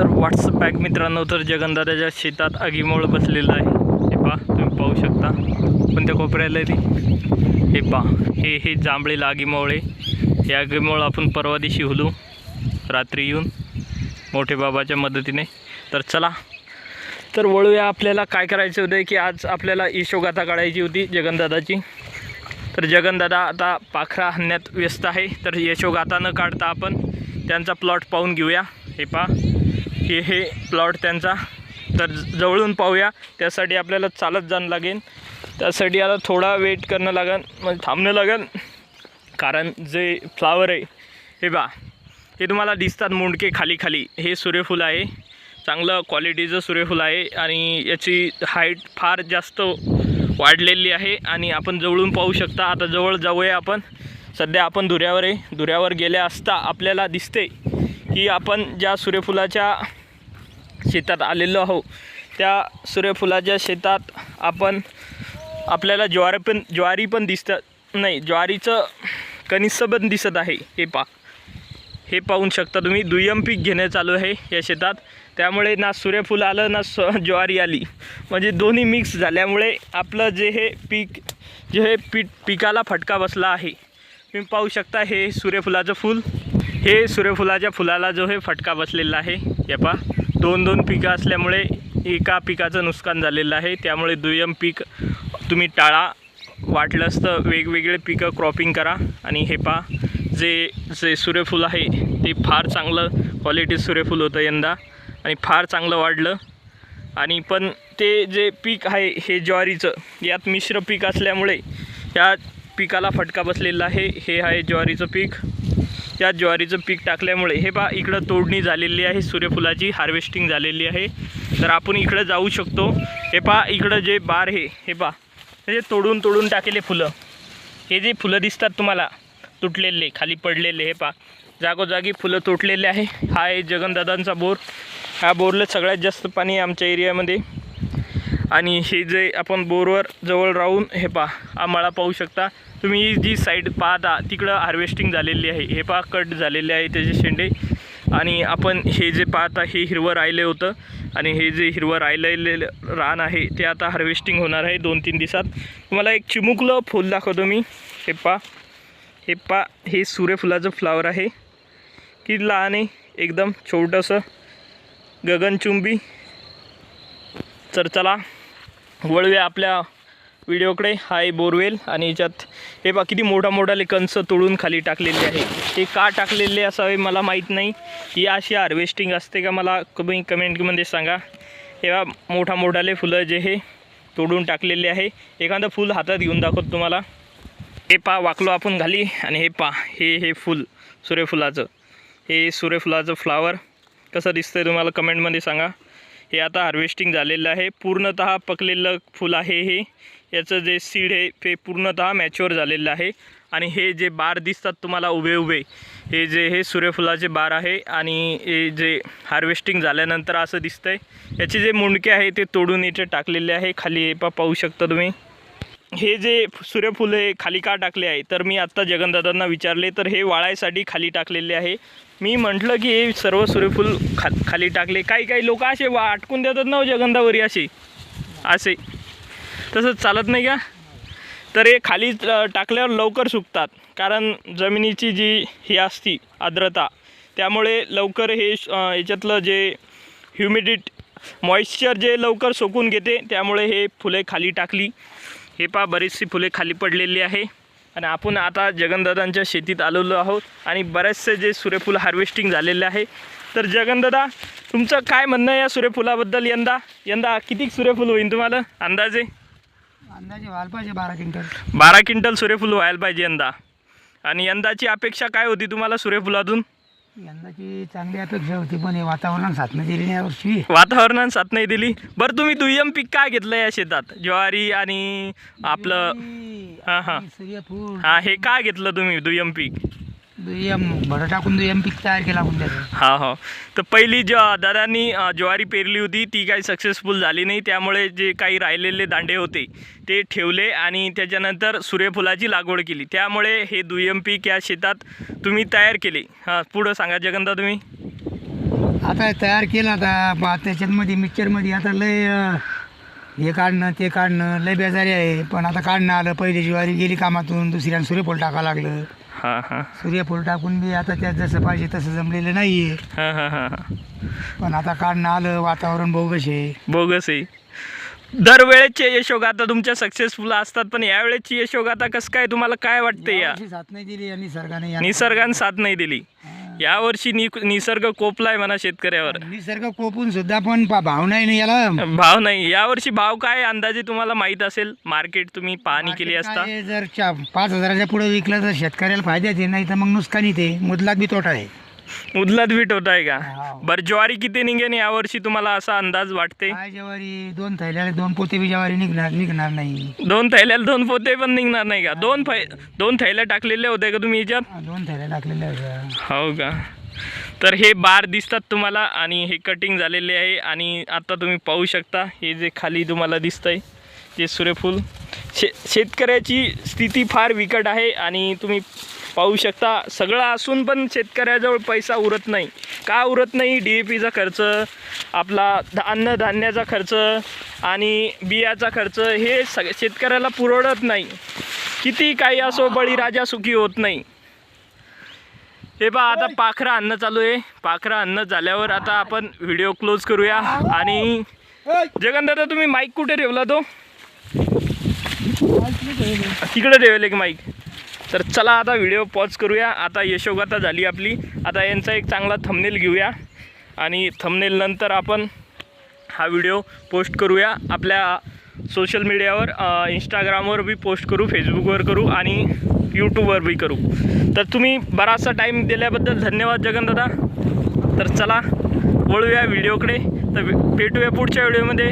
तर WhatsApp bag मित्रांनो तर जगनदादाच्या शेतात आगीमोळ बसलेलं आहे. हे पहा तुम्ही पाहू शकता. कोणत्या कोपऱ्याला ती? हे पहा हे हे जांभळीला आगीमोळ हे आगीमोळ आपण परवा दिवशी हुलू रात्री येऊन मोठे बाबाच्या मदतीने. तर चला तर वळूया आपल्याला काय करायचं होतं की आज आपल्याला यशोगाथा काढायची होती जगनदादाची. तर जगनदादा आता पाखरा हाणण्यात व्यस्त आहे तर यशोगाथा न काढता आपण त्यांचा प्लॉट पाहून घेऊया. हे पा हे हे प्लॉट त्यांचा. तर जवळून पाहूया. त्यासाठी आपल्याला चालत जाणं लागेल. त्यासाठी आता थोडा वेट करणं लागेल. म्हणजे थांबणं लागेल. कारण जे फ्लावर आहे हे बा हे तुम्हाला दिसतात मुंडके खाली खाली. हे सूर्यफूल आहे. चांगलं क्वालिटीचं सूर्यफूल आहे. आणि याची हाईट फार जास्त वाढलेली आहे. आणि आपण जवळून पाहू शकता. आता जवळ जाऊया आपण. सध्या आपण धुऱ्यावर आहे. धुऱ्यावर गेल्या असता आपल्याला दिसते की आपण ज्या सूर्यफुलाच्या शेतात आलेलो आहो. त्या सूर्यफुलाच्या शेतात आपण आपल्याला ज्वारी पण ज्वारी पण दिसतं नाही ज्वारीचं कनिस्स पण दिसत आहे हे पा हे पाहून शकता तुम्ही. दुय्यम पीक घेणे चालू आहे या शेतात. त्यामुळे ना सूर्यफूल आलं ना स ज्वारी आली. म्हणजे दोन्ही मिक्स झाल्यामुळे आपलं जे हे पीक जे हे पीक पिकाला फटका बसला आहे. तुम्ही पाहू शकता हे सूर्यफुलाचं फूल. हे सूर्यफुलाच्या फुलाला जो हे फटका बसलेला आहे. हे पा दोन दोन पिकं असल्यामुळे एका पिकाचं नुकसान झालेलं आहे. त्यामुळे दुय्यम पीक तुम्ही टाळा. वाटलंच तर वेगवेगळे पिकं क्रॉपिंग करा. आणि हे पा जे जे सूर्यफूल आहे ते फार चांगलं क्वालिटी सूर्यफूल होतं यंदा. आणि फार चांगलं वाढलं. आणि पण ते जे पीक आहे हे ज्वारीचं यात मिश्र पीक असल्यामुळे या पिकाला फटका बसलेला आहे. हे आहे ज्वारीचं पीक. त्यात ज्वारीचं पीक टाकल्यामुळे हे पा इकडं तोडणी झालेली आहे सूर्यफुलाची हार्वेस्टिंग झालेली आहे. तर आपण इकडं जाऊ शकतो. हे पा इकडं जे बार हे हे पा हे तोडून तोडून टाकेले फुलं हे जे फुलं दिसतात तुम्हाला तुटलेले खाली पडलेले हे पा जागोजागी फुलं तुटलेले आहे. हा आहे जगनदादांचा बोर. हा बोरला सगळ्यात जास्त पाणी आमच्या एरियामध्ये. आणि हे जे आपण बोरवर जवळ राहून हे पा आम्हाला पाहू शकता. तुम्ही जी साईड पाहता तिकडं हार्वेस्टिंग झालेली आहे. हे पहा कट झालेले आहे त्याचे शेंडे. आणि आपण हे जे पाहता हे हिरवं राहिलं होतं. आणि हे जे हिरवं राहिलेलं रान आहे ते आता हार्वेस्टिंग होणार आहे दोन तीन दिवसात. तुम्हाला एक चिमुकलं फूल दाखवतो मी. हे पा हे पा हे सूर्यफुलाचं फ्लावर आहे. की लहान आहे. एकदम छोटंसं. गगनचुंबी. तर चला वळूया आपल्या व्हिडिओकडे हाय बोरवेल आणि याच्यात हे बा किती मोठा मोठाले कंस तोडून खाली टाकलेले आहे. हे का टाकलेले असावे मला माहीत नाही. ही अशी हार्वेस्टिंग असते का मला कमी कमेंटमध्ये सांगा. हे बा मोठा मोठाले फुलं जे हे तोडून टाकलेले आहे. एखादं फूल हातात घेऊन दाखवतो तुम्हाला. हे पा वाकलो आपण घाली आणि हे पा हे हे फूल सूर्यफुलाचं. हे सूर्यफुलाचं फ्लावर. कसं दिसतंय तुम्हाला कमेंटमध्ये सांगा. हे आता हार्वेस्टिंग झालेलं आहे. पूर्णतः पकलेलं फूल आहे हे. याचं जे सीड आहे ते पूर्णतः मॅच्युअर झालेलं आहे. आणि हे जे बार दिसतात तुम्हाला उभे उभे हे जे हे सूर्यफुलाचे बार आहे आणि हे जे हार्वेस्टिंग झाल्यानंतर असं दिसतं आहे याचे जे मुंडके आहे ते तोडून इथे टाकलेले आहे. खाली हे पा पाहू शकता तुम्ही. हे जे सूर्यफूल हे खाली का टाकले आहे? तर मी आत्ता जगनदादांना विचारले तर हे वाळायसाठी खाली टाकलेले आहे. मी म्हटलं की हे सर्व सूर्यफूल खा खाली टाकले. काही काही लोक असे वा अटकून देतात ना हो जगंदावरी असे असे. तसंच चालत नाही का? तर हे खाली टाकल्यावर लवकर सुकतात. कारण जमिनीची जी ही असती आर्द्रता त्यामुळे लवकर हे याच्यातलं जे ह्युमिडिट मॉइश्चर जे लवकर सोकून घेते त्यामुळे हे फुले खाली टाकली. हे पहा बरीचशी फुले खाली पडलेली आहे. आणि आपण आता जगनदादांच्या शेतीत आलेलो आहोत. आणि बरेचसे जे सूर्यफूल हार्वेस्टिंग झालेले आहे. तर जगनदादा तुमचं काय म्हणणं आहे या सूर्यफुलाबद्दल? यंदा यंदा किती सूर्यफूल होईल तुम्हाला? अंदाजे? अंदाजे व्हायला पाहिजे बारा क्विंटल. बारा क्विंटल सूर्यफूल व्हायला पाहिजे यंदा. आणि यंदाची अपेक्षा काय होती तुम्हाला सूर्यफुलातून यंदाची चांगली अपेक्षा होती पण हे वातावरणात साथ नाही दिली नाही यावर्षी वातावरणाने साथ नाही दिली. बरं तुम्ही दुय्यम पीक काय घेतलं या शेतात? ज्वारी आणि आपलं हा, हा. सूर्यफूल. हा हे काय घेतलं तुम्ही दुय्यम पीक? दुय्यम भर टाकून दुय्यम पीक तयार केला आपण त्याचं. हा हो. तर पहिली ज दादांनी अ, ज्वारी पेरली होती ती काही सक्सेसफुल झाली नाही. त्यामुळे जे काही राहिलेले दांडे होते ते ठेवले आणि त्याच्यानंतर सूर्यफुलाची लागवड केली. त्यामुळे हे दुय्यम पीक या शेतात तुम्ही तयार केले. हां पुढं सांगा जगंदा तुम्ही. आता तयार केलं आता बा त्याच्यामध्ये मिक्सरमध्ये आता लय अं, हे काढणं ते काढणं लय बेजारी आहे. पण आता काढणं आलं पहिली ज्वारी गेली कामातून दुसऱ्यानं सूर्यफूल टाकावं लागलं. हां हां. सूर्यफूल टाकून बी आता त्यात जसं पाहिजे तसं जमलेलं नाही आहे हां हां हां. हां पण आता काढणं आलं वातावरण बोगस आहे. बोगस आहे. दरवेळेचे यशोगाथा तुमच्या सक्सेसफुल असतात पण यावेळेची यशोगाथा कसं काय तुम्हाला काय वाटते या? यावर्षी साथ नाही दिली या निसर्गाने. या- निसर्गाने साथ नाही दिली. यावर्षी नि निसर्ग कोपलाय म्हणा शेतकऱ्यावर. निसर्ग कोपून सुद्धा पण पा- भाव नाही ना याला. भाव नाही. यावर्षी भाव काय अंदाजे तुम्हाला माहीत असेल. मार्केट तुम्ही पाहणी केली असता. काय जर चा- पाच हजाराच्या पुढे विकलं तर शेतकऱ्याला फायद्यात आहे नाही तर मग नुकसानी ते मुदलात बी तोटा आहे. उदलात बीट होत आहे का? हाव. बर ज्वारी किती निघेन यावर्षी तुम्हाला असा अंदाज वाटते? काय ज्वारी? दोन थैल्याला दोन पोते बी ज्वारी निघणार निघणार नाही. दोन थैल्याला दोन पोते पण निघणार नाही का? दोन फै दोन थैल्या टाकलेले होते का तुम्ही याच्यात? हा, दोन थैल्या टाकलेल्या होत्या. हो का? तर हे बार दिसतात तुम्हाला आणि हे कटिंग झालेले आहे आणि आता तुम्ही पाहू शकता हे जे खाली तुम्हाला दिसतंय ते सूर्यफूल. शे शेतकऱ्याची स्थिती फार बिकट आहे आणि तुम्ही पाहू शकता सगळं असून पण शेतकऱ्याजवळ पैसा उरत नाही. का उरत नाही? डी ए पीचा खर्च आपला अन्नधान्याचा खर्च आणि बियाचा खर्च हे सग शेतकऱ्याला पुरवडत नाही. किती काही असो बळीराजा सुखी होत नाही. हे पहा आता पाखरं आणणं चालू आहे. पाखरं आणणं झाल्यावर आता आपण व्हिडिओ क्लोज करूया आणि जगन दादा तुम्ही माईक कुठे ठेवला तो? तिकडे ठेवले की माईक. तर चला आता व्हिडिओ पॉज करूया. आता यशोगाथा झाली आपली. आता यांचा एक चांगला थमनेल घेऊया. आणि थमनेल नंतर आपण हा व्हिडिओ पोस्ट करूया. आपल्या सोशल मीडियावर इंस्टाग्रामवर बी पोस्ट करू फेसबुकवर करू आणि यूट्यूबवर बी करू. तर तुम्ही बराचसा टाईम दिल्याबद्दल धन्यवाद जगनदादा तर चला वळूया व्हिडिओकडे. तर भेटूया पुढच्या व्हिडिओमध्ये.